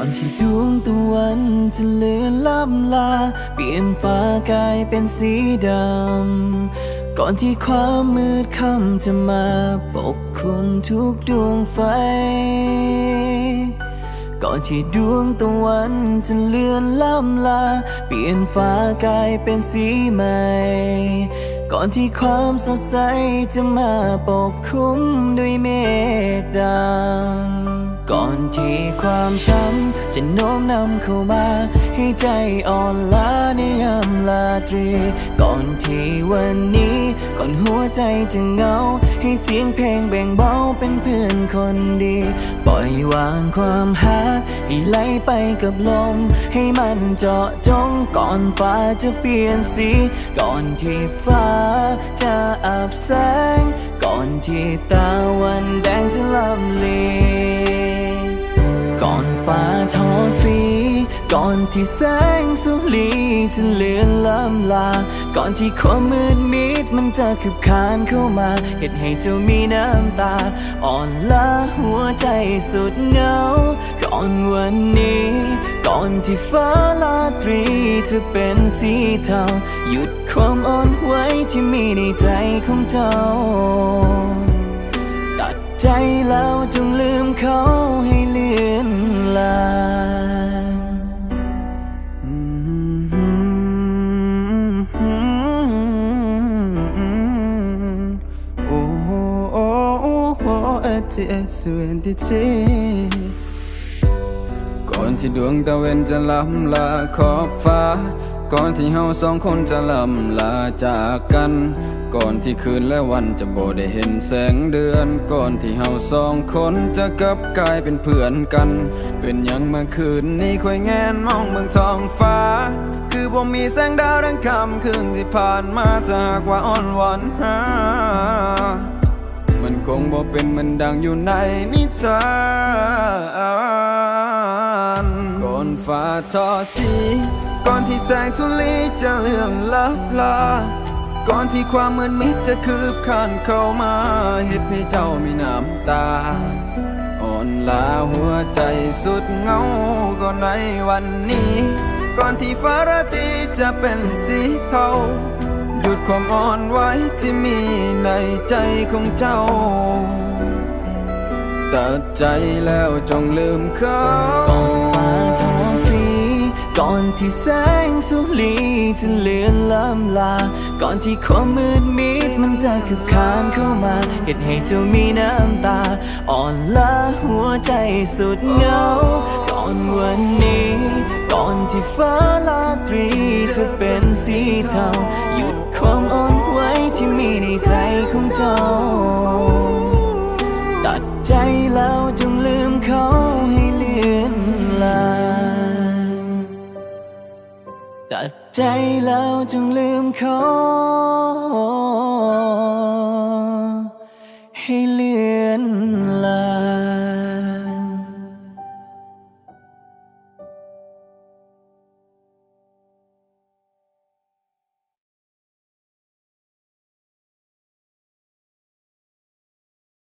อนที่ดวงตะวันจะเลือนล่ำลา เปลี่ยนฟ้ากลายเป็นสีดำ ก่อนที่ความมืดค่ำจะมาปกคลุมทุกดวงไฟ ก่อนที่ดวงตะวันจะเลือนล่ำลา เปลี่ยนฟ้ากลายเป็นสีใหม่ ก่อนที่ความสดใสจะมาปกคลุมด้วยเมฆดำ ที่ความช้ำจะโน้มนำเข้ามา ให้ใจอ่อนล้าในยามลาตรี ก่อนที่วันนี้ ก่อนหัวใจจะเหงา ให้เสียงเพลงแบ่งเบาเป็นเพื่อนคนดี ปล่อยวางความหักให้ไหลไปกับลม ให้มันเจาะจงก่อนฟ้าจะเปลี่ยนสี ก่อนที่ฟ้าจะอับแสง ก่อนที่ตาวันแดงจะลำเลีก่อน ฟ้าทอสี ก่อนที่แสงสุรีจะเลือนล้ำลา ก่อนที่ความมืดมิดมันจะคืบคานเข้ามา เหตุให้เจ้ามีน้ำตา อ่อนล้าหัวใจสุดเหงา ก่อนวันนี้ ก่อนที่ฟ้าลาตรีจะเป็นสีเทา หยุดความอ่อนไหวที่มีในใจของเจ้าตัดใจแล้วจงลืมเขาให้ลื เอเจสเวนดิเก่อนที่ดวงตะเวนจะล้ำลาขอบฟ้า ก่อนที่เฮาสองคนจะล้ำลาจากกัน ก่อนที่คืนและวันจะโบได้เห็นแสงเดือน ก่อนที่เฮาสองคนจะกลับกลายเป็นเพื่อนกัน เป็นยังเมื่อคืนนี้คอยแงนมองเมืองท้องฟ้า คือบ่มีแสงดาวดังคำคืนที่ผ่านมาจะหากว่าอ่อนหวานหา งบ่เป็นมันดังอยู่ในนิทานก่อนฟ้าทอสี ก่อนที่แสงสุรีจะเลื่องลับลา ก่อนที่ความมืดมิดจะคืบคานเข้ามาเฮ็ดให้เจ้ามีน้ำตา อ่อนลาหัวใจสุดเหงาก็ในวันนี้ ก่อนที่ฟ้าราตรีจะเป็นสีเทา หยุดความอ่อนไหวที่มีในใจของเจ้า ตัดใจแล้วจงลืมเขาก่อนฟ้าทอสีก่อนที่แสงสุรีจะเลือนล้ำลา ก่อนที่ความมืดมิดมันจะคืบคานเข้ามาเหตุให้เจ้ามีน้ำตา อ่อนล้าหัวใจสุดเหงา ก่อนวันนี้ ก่อนที่ฟ้าลาตรีจะเป็นสีเทาหยุด ความอ่อนไหวที่มีในใจของเจ้า ตัดใจแล้วจงลืมเขาให้เลือนลางตัดใจแล้วจงลืมเขาให้เลือนลาง